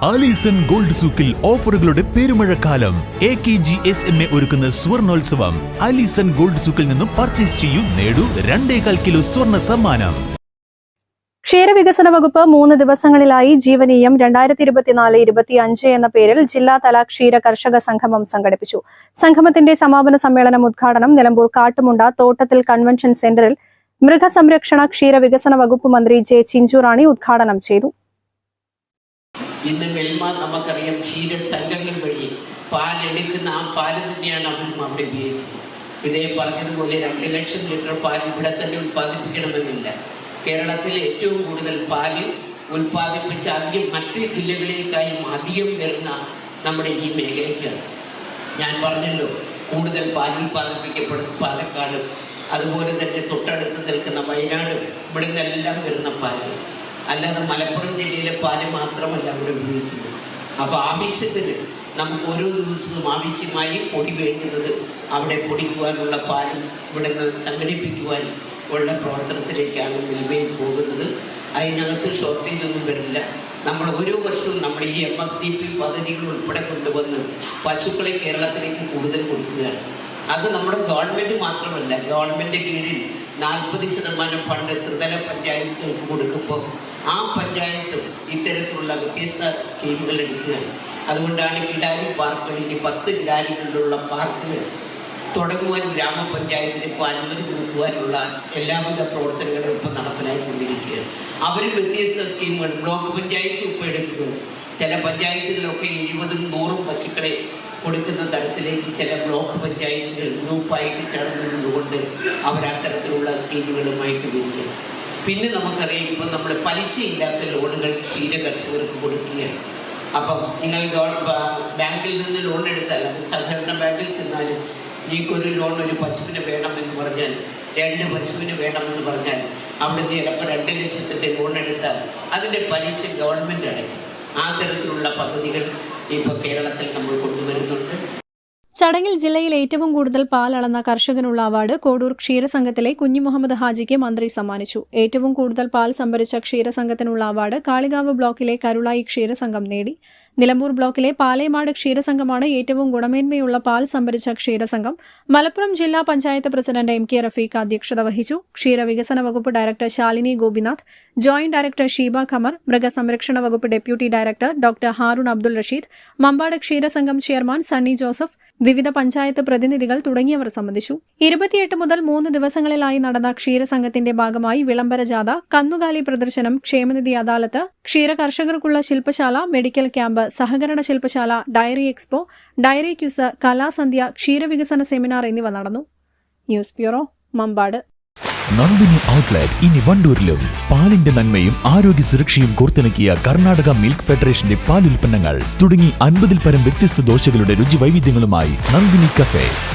Alison gold സൂക്കിൽ ഓഫറുകളുടെ പെരുമഴക്കാലം. A K G S M A ഒരുക്കുന്ന സ്വർണോത്സവം. ആലീസൺ ഗോൾഡ് സൂക്കിൽ നിന്നും പർച്ചേസ് ചെയ്യൂ നേടൂ രണ്ടേകാൽ കിലോ സ്വർണ സമ്മാനം. ക്ഷീരവികസന വകുപ്പ് മൂന്ന് ദിവസങ്ങളിലായി ജീവനീയം രണ്ടായിരത്തി ഇരുപത്തിനാല് ഇരുപത്തിയഞ്ച് എന്ന പേരിൽ ജില്ലാതല ക്ഷീര കർഷക സംഗമം സംഘടിപ്പിച്ചു. സംഗമത്തിന്റെ സമാപന സമ്മേളനം ഉദ്ഘാടനം നിലമ്പൂർ കാട്ടുമുണ്ട തോട്ടത്തിൽ കൺവെൻഷൻ സെന്ററിൽ മൃഗസംരക്ഷണ ക്ഷീരവികസന വകുപ്പ് മന്ത്രി ജെ ചിഞ്ചുറാണി ഉദ്ഘാടനം ചെയ്തു. വെൽമ നമുക്കറിയാം ക്ഷീരസംഘങ്ങൾ വഴി പാലെടുക്കുന്ന ആ പാൽ തന്നെയാണ് അവരും അവിടെ ഉപയോഗിക്കുന്നത്. ഇതേ പറഞ്ഞതുപോലെ രണ്ട് ലക്ഷം ലിറ്റർ പാൽ ഇവിടെ തന്നെ ഉൽപ്പാദിപ്പിക്കണമെന്നില്ല. കേരളത്തിൽ ഏറ്റവും കൂടുതൽ പാൽ ഉത്പാദിപ്പിച്ച് അധികം മറ്റ് ജില്ലകളിലേക്കായും അധികം വരുന്ന നമ്മുടെ ഈ മേഖലയ്ക്കാണ്. ഞാൻ പറഞ്ഞല്ലോ കൂടുതൽ പാൽ ഉൽപ്പാദിപ്പിക്കപ്പെടുന്ന പാലക്കാട്. അതുപോലെ തന്നെ തൊട്ടടുത്ത് നിൽക്കുന്ന വയനാട് ഇവിടെ എല്ലാം വരുന്ന പാൽ അല്ലാതെ മലപ്പുറം ജില്ലയിലെ പാൽ മാത്രമല്ല അവിടെ ഉപയോഗിക്കുന്നത്. അപ്പോൾ ആവശ്യത്തിന് നമുക്ക് ഓരോ ദിവസവും ആവശ്യമായി പൊടി വേണ്ടുന്നത് അവിടെ പൊടിക്കുവാനുള്ള പാലും ഇവിടെ നിന്ന് സംഘടിപ്പിക്കുവാൻ ഉള്ള പ്രവർത്തനത്തിലേക്കാണ് മിൽമയിൽ പോകുന്നത്. അതിനകത്ത് ഷോർട്ടേജ് ഒന്നും വരില്ല. നമ്മൾ ഓരോ വർഷവും നമ്മൾ ഈ എം എസ് ഡി പി പദ്ധതികൾ ഉൾപ്പെടെ കൊണ്ടുവന്ന് പശുക്കളെ കേരളത്തിലേക്ക് കൂടുതൽ കൊടുക്കുകയാണ്. അത് നമ്മുടെ ഗവൺമെന്റ് മാത്രമല്ല ഗവൺമെന്റ് കീഴിൽ നാൽപ്പത് ശതമാനം ഫണ്ട് ത്രിതല പഞ്ചായത്തുകൾക്ക് കൊടുക്കുമ്പോൾ ആ പഞ്ചായത്ത് ഇത്തരത്തിലുള്ള വ്യത്യസ്ത സ്കീമുകൾ എടുക്കുകയാണ്. അതുകൊണ്ടാണ് കിടാരി പാർക്കുകൾ ഇനി പത്ത് കിടാരികളിലുള്ള പാർക്കുകൾ തുടങ്ങുവാൻ ഗ്രാമപഞ്ചായത്തിന് ഇപ്പോൾ അനുമതി കൊടുക്കുവാനുള്ള എല്ലാവിധ പ്രവർത്തനങ്ങളും ഇപ്പോൾ നടപ്പിലായിക്കൊണ്ടിരിക്കുകയാണ്. അവർ വ്യത്യസ്ത സ്കീമുകൾ ബ്ലോക്ക് പഞ്ചായത്ത് ഇപ്പോൾ എടുക്കുന്നു. ചില പഞ്ചായത്തുകളൊക്കെ എഴുപതും നൂറും പശുക്കളെ കൊടുക്കുന്ന തരത്തിലേക്ക് ചില ബ്ലോക്ക് പഞ്ചായത്തുകൾ ഗ്രൂപ്പായിട്ട് ചേർന്ന് നിന്നുകൊണ്ട് സ്കീമുകളുമായിട്ട് വരികയാണ് പിന്നെ നമുക്കറിയാം ഇപ്പം നമ്മൾ പലിശയില്ലാത്ത ലോണുകൾ ക്ഷീര കർഷകർക്ക് കൊടുക്കുകയാണ്. അപ്പം നിങ്ങൾ ബാങ്കിൽ നിന്ന് ലോൺ എടുത്താൽ അത് സഹകരണ ബാങ്കിൽ ചെന്നാലും നീക്കൊരു ലോൺ ഒരു പശുവിന് വേണമെന്ന് പറഞ്ഞാൽ രണ്ട് പശുവിന് വേണമെന്ന് പറഞ്ഞാൽ അവിടുന്ന് ചിലപ്പോൾ രണ്ട് ലക്ഷത്തിന്റെ ലോൺ എടുത്താൽ അതിന്റെ പലിശ ഗവൺമെന്റ് അടയ്ക്കും. ആ തരത്തിലുള്ള പദ്ധതികൾ ഇപ്പോൾ കേരളത്തിൽ നമ്മൾ കൊണ്ടുവരുന്നുണ്ട്. ചടങ്ങിൽ ജില്ലയിൽ ഏറ്റവും കൂടുതൽ പാൽ അളന്ന കർഷകനുള്ള അവാർഡ് കോടൂർ ക്ഷീരസംഘത്തിലെ കുഞ്ഞിമുഹമ്മദ് ഹാജിക്ക് മന്ത്രി സമ്മാനിച്ചു. ഏറ്റവും കൂടുതൽ പാൽ സംഭരിച്ച ക്ഷീരസംഘത്തിനുള്ള അവാർഡ് കാളികാവ് ബ്ലോക്കിലെ കരുളായി ക്ഷീരസംഘം നേടി. നിലമ്പൂർ ബ്ലോക്കിലെ പാലേമാട് ക്ഷീരസംഘമാണ് ഏറ്റവും ഗുണമേന്മയുള്ള പാൽ സംഭരിച്ച ക്ഷീരസംഘം. മലപ്പുറം ജില്ലാ panchayat president M K Rafeeq അധ്യക്ഷത വഹിച്ചു. ക്ഷീര വികസന വകുപ്പ് director Shalini Gopinath joint director Sheeba Khamar മൃഗസംരക്ഷണ വകുപ്പ് deputy director doctor Haroon Abdul Rasheed Mampad ക്ഷീരസംഘം chairman Sunny Joseph വിവിധ പഞ്ചായത്ത് പ്രതിനിധികൾ തുടങ്ങിയവർ സംബന്ധിച്ചു. ഇരുപത്തിയെട്ട് മുതൽ മൂന്ന് ദിവസങ്ങളിലായി നടന്ന ക്ഷീരസംഘത്തിന്റെ ഭാഗമായി വിളംബര ജാഥ കന്നുകാലി പ്രദർശനം ക്ഷേമനിധി അദാലത്ത് ക്ഷീര കർഷകർക്കുള്ള ശില്പശാല മെഡിക്കൽ ക്യാമ്പ് സഹകരണ ശില്പശാല ഡയറി എക്സ്പോ ഡയറി ക്യൂസ് കലാസന്ധ്യ ക്ഷീരവികസന സെമിനാർ എന്നിവ നടന്നു. News bureau Mampad. Nandini outlet ഇനി വണ്ടൂരിലും. പാലിന്റെ നന്മയും ആരോഗ്യ സുരക്ഷയും കോർത്തിണക്കിയ കർണാടക മിൽക്ക് ഫെഡറേഷന്റെ പാലുൽപ്പന്നങ്ങൾ തുടങ്ങി അൻപതിൽ പരം വ്യത്യസ്ത ദോശകളുടെ രുചി വൈവിധ്യങ്ങളുമായി നന്ദിനി കഫേ.